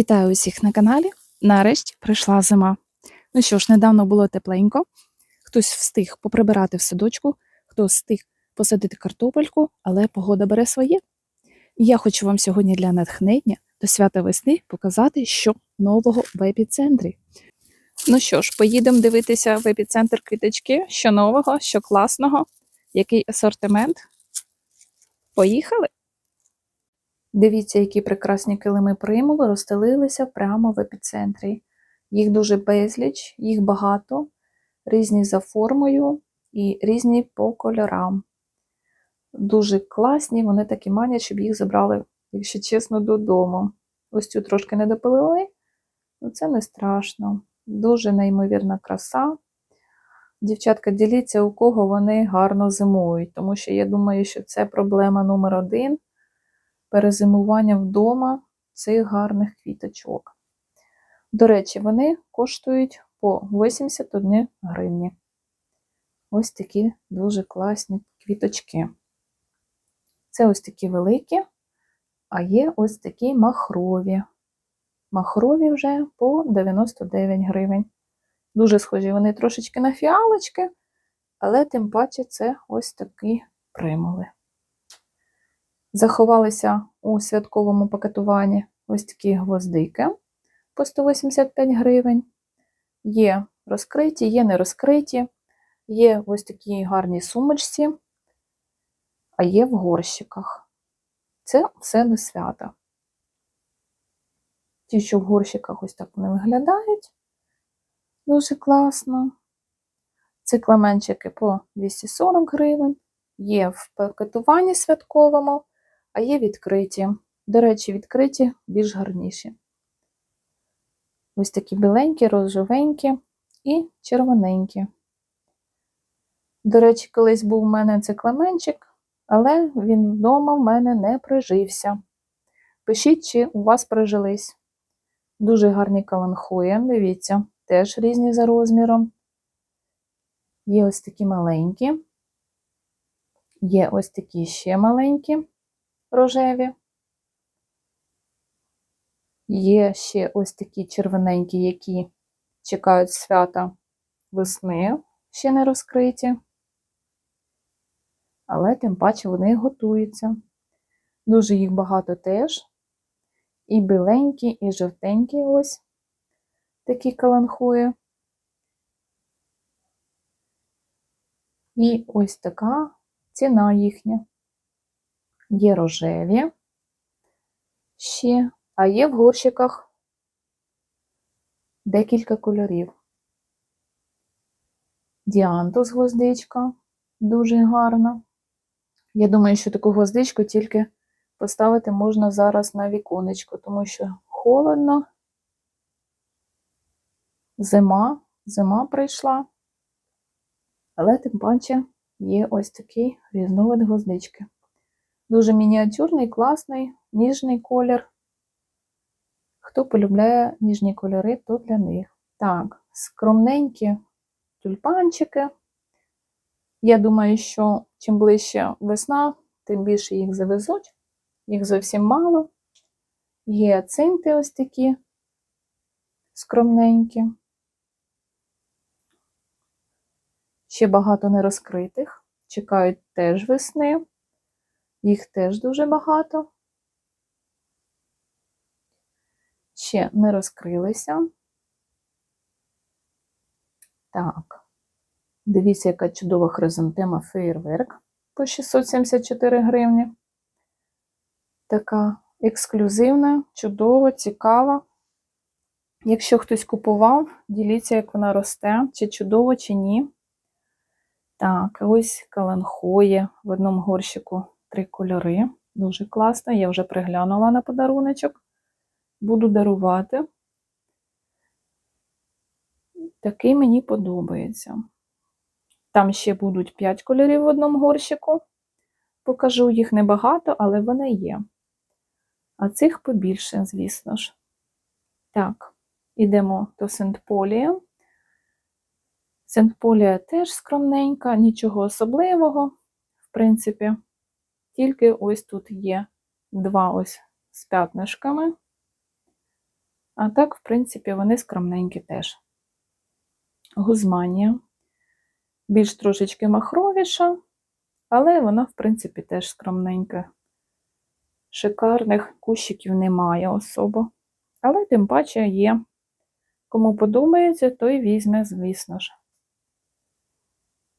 Вітаю усіх на каналі. Нарешті прийшла зима. Ну що ж, недавно було тепленько. Хтось встиг поприбирати в садочку, хтось встиг посадити картопельку, але погода бере своє. І я хочу вам сьогодні для натхнення до свята весни показати, що нового в епіцентрі. Ну що ж, поїдемо дивитися в епіцентр квіточки, що нового, що класного, який асортимент. Поїхали! Дивіться, які прекрасні килими примулу розстелилися прямо в епіцентрі. Їх дуже безліч, їх багато, різні за формою і різні по кольорам. Дуже класні, вони такі манять, щоб їх забрали, якщо чесно, додому. Ось цю трошки не допилили, але це не страшно. Дуже неймовірна краса. Дівчатка, діліться, у кого вони гарно зимують, тому що я думаю, що це проблема номер один перезимування вдома цих гарних квіточок. До речі, вони коштують по 81 гривні. Ось такі дуже класні квіточки. Це ось такі великі, а є ось такі махрові. Махрові вже по 99 гривень. Дуже схожі вони трошечки на фіалочки, але тим паче це ось такі примули. Заховалися у святковому пакетуванні ось такі гвоздики по 185 гривень. Є розкриті, є не розкриті, є ось такі гарні сумочці, а є в горщиках. Це все до свята. Ті, що в горщиках ось так вони виглядають. Дуже класно. Цикламенчики по 240 гривень, є в пакетуванні святковому а є відкриті. До речі, відкриті більш гарніші. Ось такі біленькі, розжовенькі і червоненькі. До речі, колись був у мене цикламенчик, але він вдома в мене не прижився. Пишіть, чи у вас прижились. Дуже гарні каланхує, дивіться, теж різні за розміром. Є ось такі маленькі, є ось такі ще маленькі рожеві. Є ще ось такі червоненькі, які чекають свята весни, ще не розкриті, але тим паче вони готуються. Дуже їх багато теж. І біленькі, і жовтенькі ось такі каланхуї. І ось така ціна їхня. Є рожеві ще, а є в горщиках декілька кольорів. Діантус гвоздичка дуже гарна. Я думаю, що таку гвоздичку тільки поставити можна зараз на віконечко, тому що холодно, зима, зима прийшла, але тим паче є ось такий різновид гвоздички. Дуже мініатюрний, класний, ніжний колір. Хто полюбляє ніжні кольори, то для них. Так, скромненькі тюльпанчики. Я думаю, що чим ближче весна, тим більше їх завезуть. Їх зовсім мало. Є цинти ось такі скромненькі. Ще багато нерозкритих. Чекають теж весни. Їх теж дуже багато. Ще не розкрилися. Так, дивіться, яка чудова хризантема фейерверк по 674 гривні. Така ексклюзивна, чудова, цікава. Якщо хтось купував, діліться, як вона росте, чи чудово, чи ні. Так, ось каланхоє в одному горщику три кольори. Дуже класно. Я вже приглянула на подаруночок. Буду дарувати. Такий мені подобається. Там ще будуть 5 кольорів в одному горщику. Покажу їх небагато, але вони є. А цих побільше, звісно ж. Так, ідемо до Сент-Полія. Сент-Полія теж скромненька, нічого особливого, в принципі. Тільки ось тут є два ось з п'ятнишками. А так, в принципі, вони скромненькі теж. Гузманія. Більш трошечки махровіша, але вона, в принципі, теж скромненька. Шикарних кущиків немає особо. Але тим паче є. Кому подобається, той візьме, звісно ж.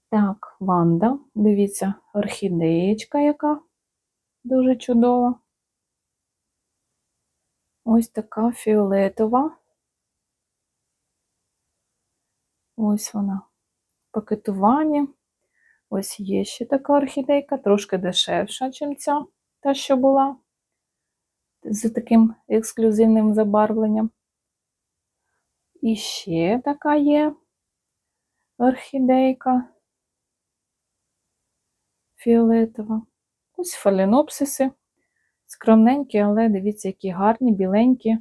Так, Ванда, дивіться, орхідеєчка яка дуже чудова. Ось така фіолетова. Ось вона в пакетуванні. Ось є ще така орхідейка, трошки дешевша, ніж ця, та, що була, з таким ексклюзивним забарвленням. І ще така є орхідейка фіолетова. Ось фаленопсиси. Скромненькі, але дивіться, які гарні, біленькі.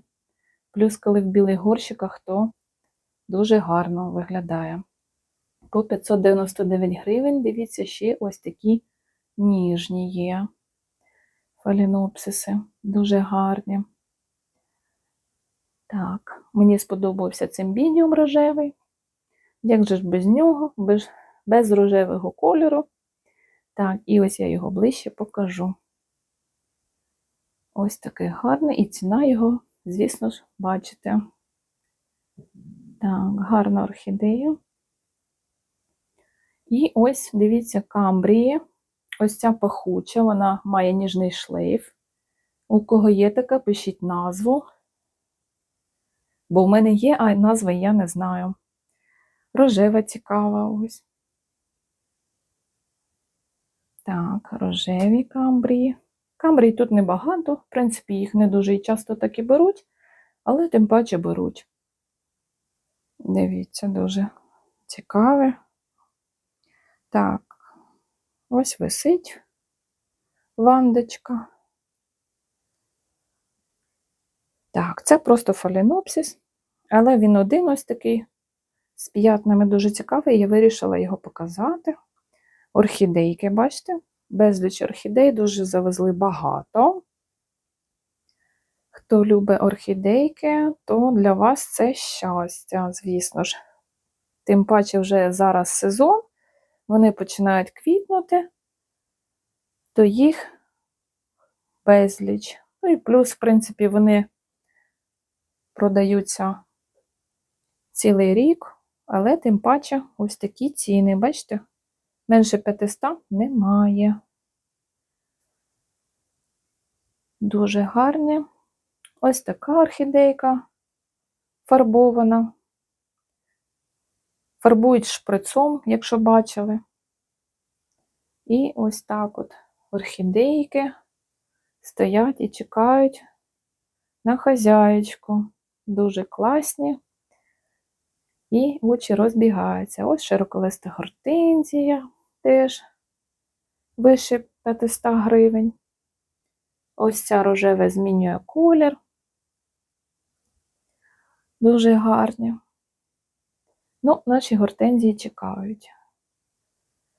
Плюс, коли в білих горщиках, то дуже гарно виглядає. По 599 гривень, дивіться, ще ось такі ніжні є. Фалінопсиси, дуже гарні. Так, мені сподобався цимбідіум рожевий. Як же ж без нього, без, без рожевого кольору. Так, і ось я його ближче покажу. Ось такий гарний, і ціна його, звісно ж, бачите. Так, гарна орхідея. І ось, дивіться, камбрії. Ось ця пахуча, вона має ніжний шлейф. У кого є така, пишіть назву. Бо в мене є, а назви я не знаю. Рожева цікава ось. Так, рожеві камбрії. Камбрій тут небагато, в принципі, їх не дуже і часто так і беруть, але тим паче беруть. Дивіться, дуже цікаве. Так, ось висить вандочка. Так, це просто фалінопсис, але він один ось такий з п'ятнами дуже цікавий, я вирішила його показати. Орхідейки, бачите? Безліч орхідей, дуже завезли багато. Хто любить орхідейки, то для вас це щастя, звісно ж. Тим паче, вже зараз сезон, вони починають квітнути, то їх безліч. Ну і плюс, в принципі, вони продаються цілий рік, але тим паче ось такі ціни, бачите? Менше 500 немає. Дуже гарні. Ось така орхідейка фарбована. Фарбують шприцом, якщо бачили. І ось так от орхідейки стоять і чекають на хазяєчку. Дуже класні. І очі розбігаються. Ось широколиста гортензія теж вище 500 гривень. Ось ця рожева змінює колір. Дуже гарні. Ну, наші гортензії чекають.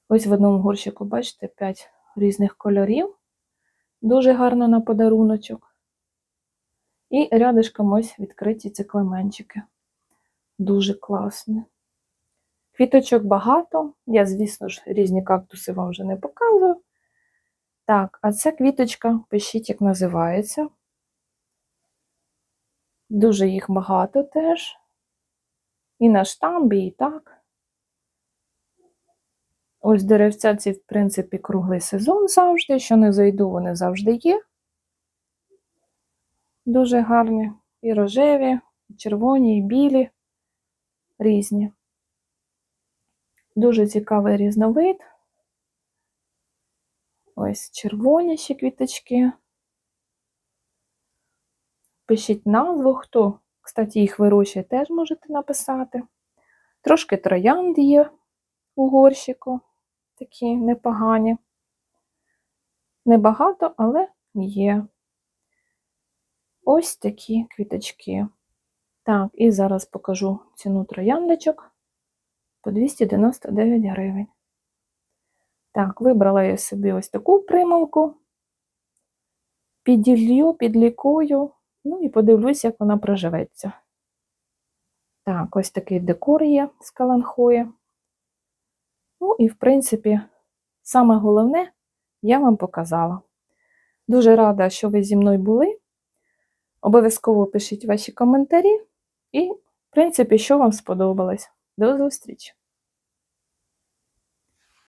Ось в одному горщику, бачите, 5 різних кольорів. Дуже гарно на подаруночок. І рядишком ось відкриті циклеменчики. Дуже класні. Квіточок багато. Я, звісно ж, різні кактуси вам вже не показую. Так, а ця квіточка, пишіть, як називається. Дуже їх багато теж. І на штамбі, і так. Ось деревця ці, в принципі, круглий сезон завжди. Що не зайду, вони завжди є. Дуже гарні. І рожеві, і червоні, і білі, різні. Дуже цікавий різновид. Ось червоні ще квіточки. Пишіть назву, хто, кстати, їх вирощує, теж можете написати. Трошки троянд є у горщику, такі непогані. Небагато, але є. Ось такі квіточки. Так, і зараз покажу ціну трояндочок по 299 гривень. Так, вибрала я собі ось таку примулку, піділью, підлікую Ну і подивлюсь, як вона проживеться. Так, ось такий декор є з каланхої. Ну і, в принципі, саме головне я вам показала. Дуже рада, що ви зі мною були. Обов'язково пишіть ваші коментарі і, в принципі, що вам сподобалось. До зустрічі!